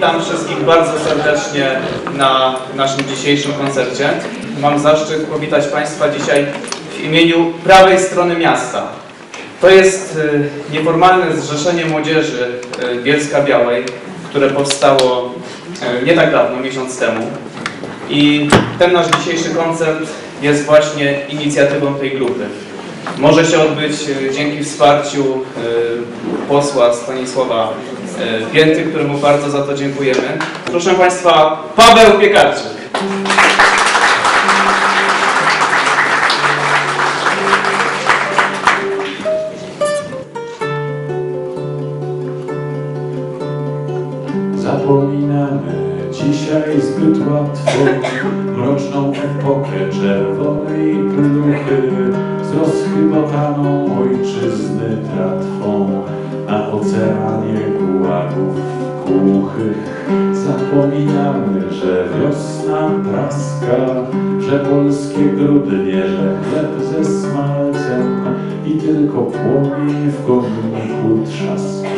Witam wszystkich bardzo serdecznie na naszym dzisiejszym koncercie. Mam zaszczyt powitać Państwa dzisiaj w imieniu prawej strony miasta. To jest y, nieformalne zrzeszenie młodzieży y, Bielska Białej, które powstało y, nie tak dawno, miesiąc temu. I ten nasz dzisiejszy koncert jest właśnie inicjatywą tej grupy. Może się odbyć dzięki wsparciu posła Stanisława Pięty, któremu bardzo za to dziękujemy. Proszę Państwa, Paweł Piekarczyk. Zapominamy dzisiaj zbyt łatwo Mroczną epokę czerwonej pluchy Z rozchybotaną ojczyzny tratwą Na oceanie gułagów głuchych Zapominamy, że wiosna praska Że polskie grudnie, że chleb ze smalcem I tylko płomień w kominku trzaska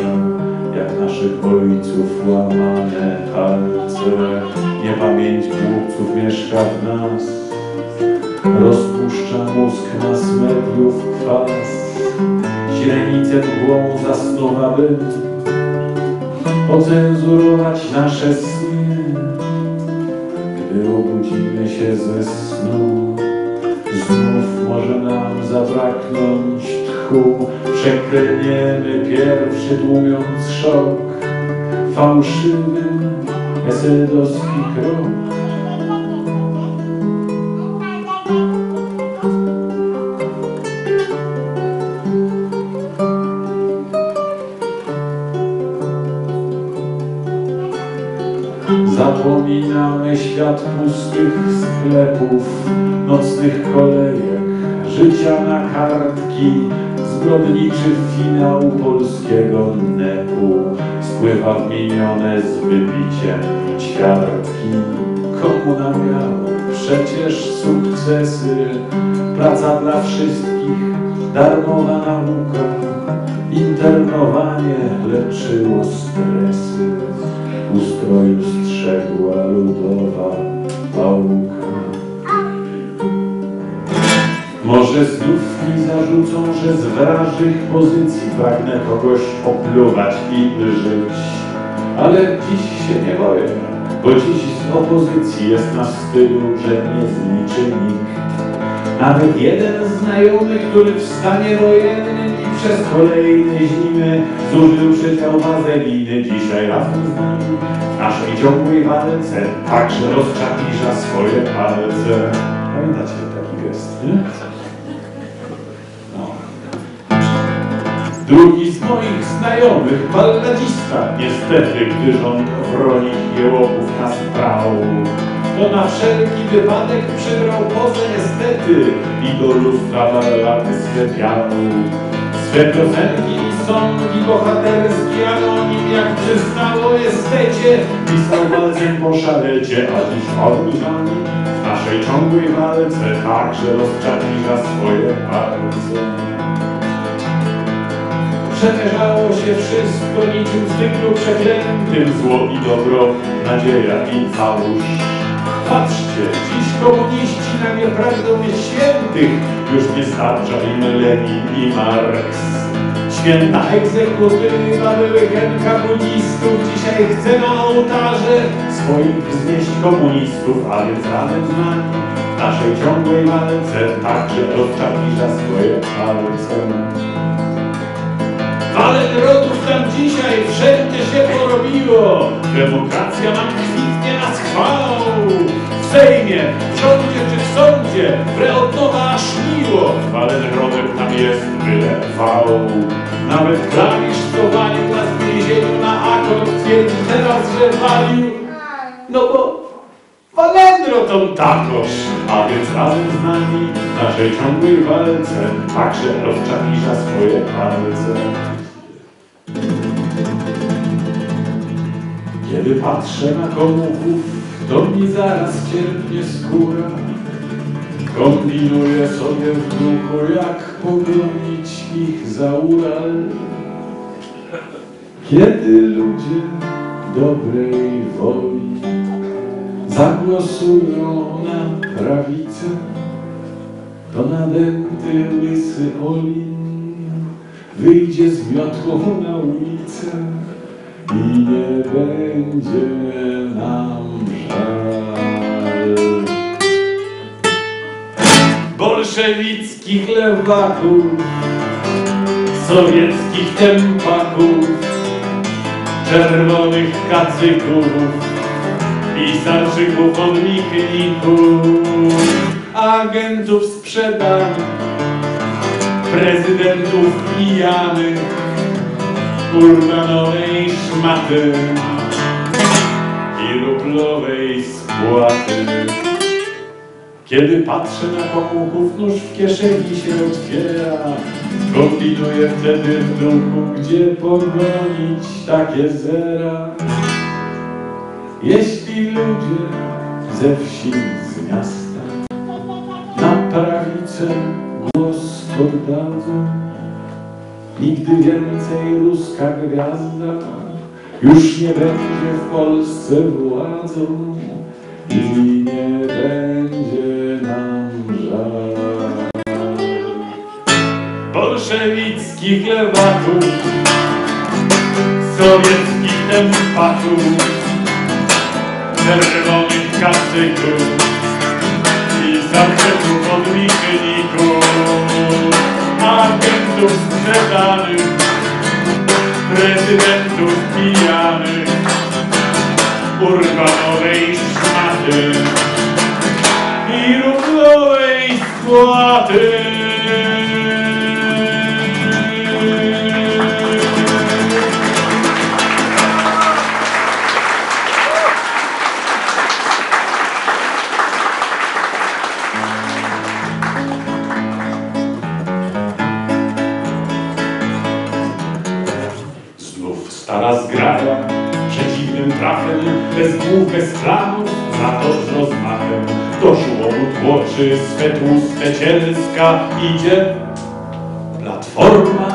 jak naszych ojców łamane palce. Niepamięć głupców mieszka w nas, rozpuszcza mózg mas mediów kwas. Źrenicę mgłą zasnuwabym, ocenzurować nasze sny. Gdy obudzimy się ze snu, znów może nam zabraknąć tchu. Przeklniemy pierwszy tłumiąc szok Fałszywym eseldowski krok kartki, zbrodniczy finał polskiego nepu spływa w minione z wybiciem ćwiartki. Komu namiało przecież sukcesy, praca dla wszystkich, darmowa nauka, internowanie leczyło stresy, ustroju strzegła ludowa pałka. Może znów zarzucą, że z wrażych pozycji pragnę kogoś opluwać i żyć. Ale dziś się nie boję, bo dziś z opozycji jest na stylu, że nie zliczy nikt. Nawet jeden znajomy, który w stanie wojennym i przez kolejne zimy zużył przydział wazeliny, dzisiaj razem z nami w naszej ciągłej walce także rozczapiża swoje palce. Pamiętacie taki gest, nie? Drugi z moich znajomych, balladista, niestety, gdy rząd chroni jełopów nas brał, to na wszelki wypadek przybrał pozę estety i do lustra ballady sklepiał. Swe piosenki i sągi bohaterski anonim, jak przystało estecie, pisał walcem po szalecie, a dziś on z nami w naszej ciągłej walce także rozczapiża swoje palce. Przemierzało się wszystko niczym w cyklu przeklętym. Zło i dobro, nadzieja i fałsz Patrzcie, dziś komuniści na nie pragną mieć świętych. Już nie starcza im Lenin i Marks. Święta egzekutywa byłych budistów Dzisiaj chce na ołtarze swoich wznieść komunistów A więc razem z nami w naszej ciągłej walce Także rozczapiża swoje palce ale tam dzisiaj wszędzie się porobiło. Demokracja nam kwitnie na schwał. W Sejmie, w rządzie czy w sądzie, wre od nowa aż miło. Ale tam jest byle wał. Nawet klawisz, co walił nas w więzieniu na akord, twierdzi teraz, że walił. No bo Walendro tą takoż, a więc razem z nami w naszej ciągłej walce także rozczapiża swoje palce. Kiedy patrzę na komuchów, to mi zaraz cierpnie skóra. Kombinuję sobie w duchu, jak pogonić ich za Ural. Kiedy ludzie dobrej woli zagłosują na prawicę, to nadęty łysy Olin wyjdzie z miotłą na ulicę i nie będzie nam żal. Bolszewickich lewaków, sowieckich tempaków, czerwonych kacyków, pisarczyków odmichników, agentów sprzedanych, prezydentów pijanych, urbanowej szmaty i rublowej spłaty. Kiedy patrzę na komuchów, nóż w kieszeni się otwiera. Kombinuję wtedy w duchu, gdzie pogonić takie zera. Jeśli ludzie ze wsi, z miasta na prawicę głos oddadzą, nigdy więcej ruska gwiazda już nie będzie w Polsce władzą i nie będzie nam żal. Bolszewickich lewaków, sowieckich tempaków, czerwonych kacyków i zakretów odliczników, agentów sprzedanych, prezydentów pijanych, urbanowej szmaty i rublowej spłaty. Znów bez głów, bez planów, za to z rozmachem. Do żłobu tłoczy swe tłuste cielska, idzie Platforma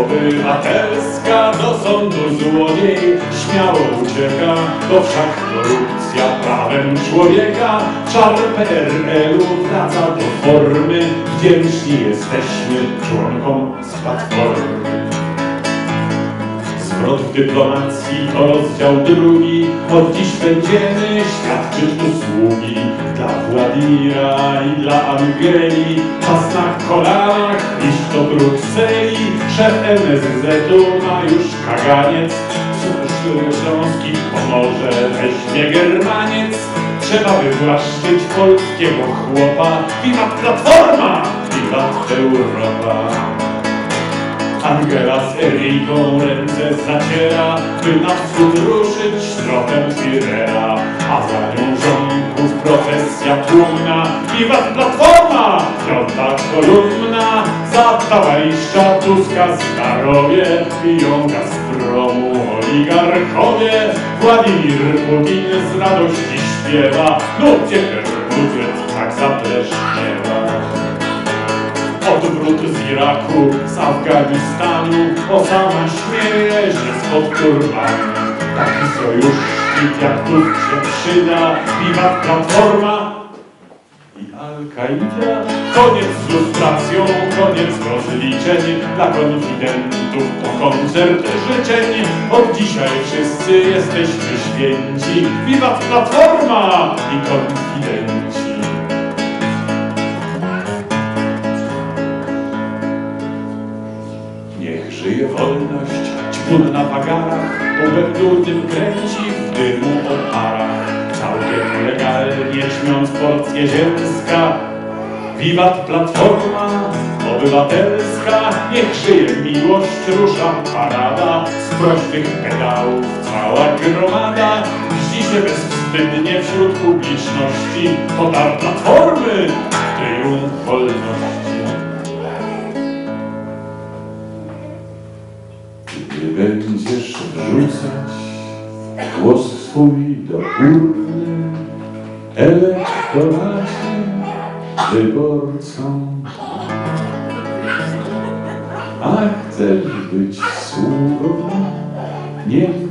Obywatelska do sądu złodziej śmiało ucieka, bo wszak korupcja prawem człowieka. Czar PRL-u wraca do formy, wdzięczni jesteśmy członkom z Platformy. Zwrot dyplomacji to rozdział drugi. Od dziś będziemy świadczyć usługi dla Władimira i dla Angeli. Czas na kolanach iść do Brukseli. Szef MSZ-u ma już kaganiec. Cóż Śląski pomoże, weźmie Germaniec. Trzeba wywłaszczyć polskiego chłopa. Wiwat Platforma! Wiwat Europa! Angela z Eriką ręce zaciera, by na wschód ruszyć tropem Firera, a za nią rządków profesja tłumna, Wiwat Platforma, piąta kolumna, za tawariszcza Tuska starowie, piją Gazpromu oligarchowie, Władimir Putin z radości śpiewa, nutcie Bermudet tak zapleśniewa. Odwrót z Iraku, z Afganistanu Osama śmieje się spod turbanu Taki sojusznik jak tu się przyda. Wiwat Platforma i Al-Kaida Koniec z lustracją, koniec rozliczeń Dla konfidentów to koncert życzeń. Od dzisiaj wszyscy jesteśmy święci. Wiwat Platforma i konfidenci Wolność, ćpun na wagarach, uberdurnym kręci w dymu oparach. Całkiem legalnie ćmiąc porcję ziemska, wiwat platforma obywatelska, niech żyje miłość, rusza parada, z prośnych pedałów cała gromada, mści się bezwstydnie wśród publiczności, potar platformy, triumf wolności. Swój do urny, elektoracie, wyborcom. A chcesz być sługą Niemca